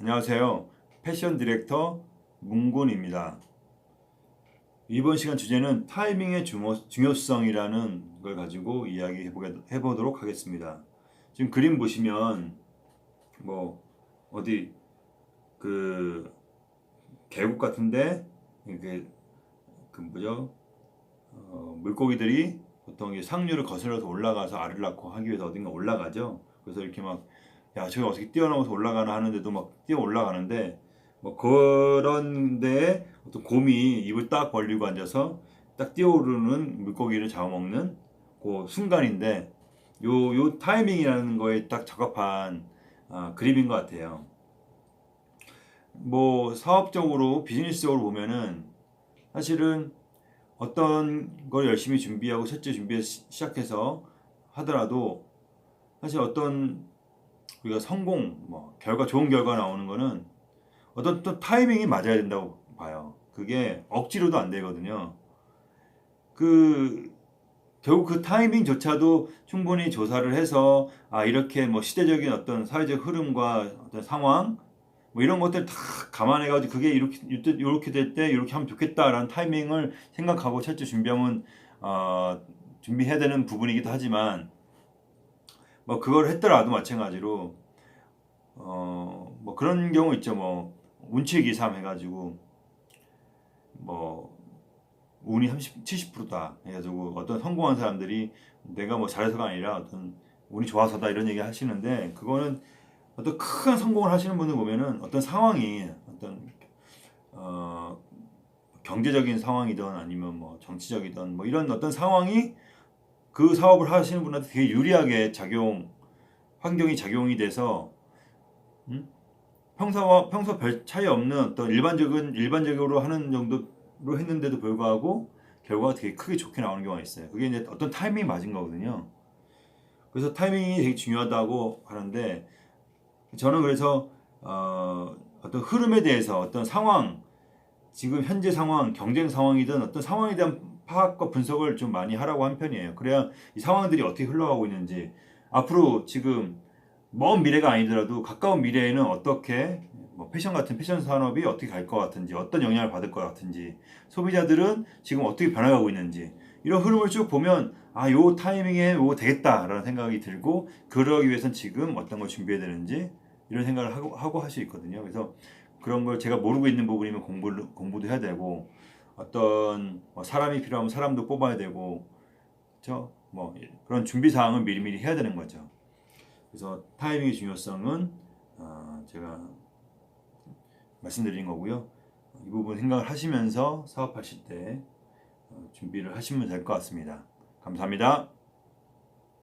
안녕하세요. 패션 디렉터 문군입니다. 이번 시간 주제는 타이밍의 중요, 중요성이라는 걸 가지고 이야기 해 보도록 하겠습니다. 지금 그림 보시면 뭐 어디 그 계곡 같은데 이게 그 뭐죠 어, 물고기들이 보통 이 상류를 거슬러서 올라가서 알을 낳고 하기 위해서 어딘가 올라가죠. 그래서 이렇게 막 야 저기 어떻게 뛰어넘어서 올라가나 하는데도 막 뛰어 올라가는데 뭐 그런데 어떤 곰이 입을 딱 벌리고 앉아서 딱 뛰어오르는 물고기를 잡아먹는 그 순간인데 요 요 타이밍이라는 거에 딱 적합한 아, 그림인 것 같아요. 뭐 사업적으로 비즈니스적으로 보면은 사실은 어떤 걸 열심히 준비하고 첫째 준비 시작해서 하더라도 사실 어떤 우리가 성공 뭐 결과 좋은 결과 나오는 거는 어떤 또 타이밍이 맞아야 된다고 봐요. 그게 억지로도 안 되거든요. 그 결국 그 타이밍조차도 충분히 조사를 해서 아 이렇게 뭐 시대적인 어떤 사회적 흐름과 어떤 상황 뭐 이런 것들 다 감안해 가지고 그게 이렇게 이렇게 될 때 이렇게 하면 좋겠다라는 타이밍을 생각하고 철저히 준비하면 어, 준비해야 되는 부분이기도 하지만 뭐 그걸 했더라도 마찬가지로 어 뭐 그런 경우 있죠. 뭐 운치 기삼 해가지고 뭐 운이 30, 70%다 해가지고 어떤 성공한 사람들이 내가 뭐 잘해서가 아니라 어떤 운이 좋아서다 이런 얘기 하시는데 그거는 어떤 큰 성공을 하시는 분들 보면은 어떤 상황이 어떤 어 경제적인 상황이든 아니면 뭐 정치적이든 뭐 이런 어떤 상황이 그 사업을 하시는 분한테 되게 유리하게 작용 환경이 작용이 돼서 음? 평소와 평소 별 차이 없는 어떤 일반적인 일반적으로 하는 정도로 했는데도 불구하고 결과가 되게 크게 좋게 나오는 경우가 있어요. 그게 이제 어떤 타이밍이 맞은 거거든요. 그래서 타이밍이 되게 중요하다고 하는데 저는 그래서 어, 어떤 흐름에 대해서 어떤 상황 지금 현재 상황 경쟁 상황이든 어떤 상황에 대한 파악과 분석을 좀 많이 하라고 한 편이에요. 그래야 이 상황들이 어떻게 흘러가고 있는지 앞으로 지금 먼 미래가 아니더라도 가까운 미래에는 어떻게 뭐 패션 같은 패션 산업이 어떻게 갈 것 같은지 어떤 영향을 받을 것 같은지 소비자들은 지금 어떻게 변화가고 있는지 이런 흐름을 쭉 보면 아 요 타이밍에 요 되겠다라는 생각이 들고 그러기 위해선 지금 어떤 걸 준비해야 되는지 이런 생각을 하고 하고 할 수 있거든요. 그래서 그런 걸 제가 모르고 있는 부분이면 공부를 공부도 해야 되고 어떤 뭐 사람이 필요하면 사람도 뽑아야 되고 그렇죠? 뭐 그런 준비 사항을 미리미리 해야 되는 거죠. 그래서 타이밍의 중요성은 어 제가 말씀드린 거고요. 이 부분 생각을 하시면서 사업하실 때 어, 준비를 하시면 될 것 같습니다. 감사합니다.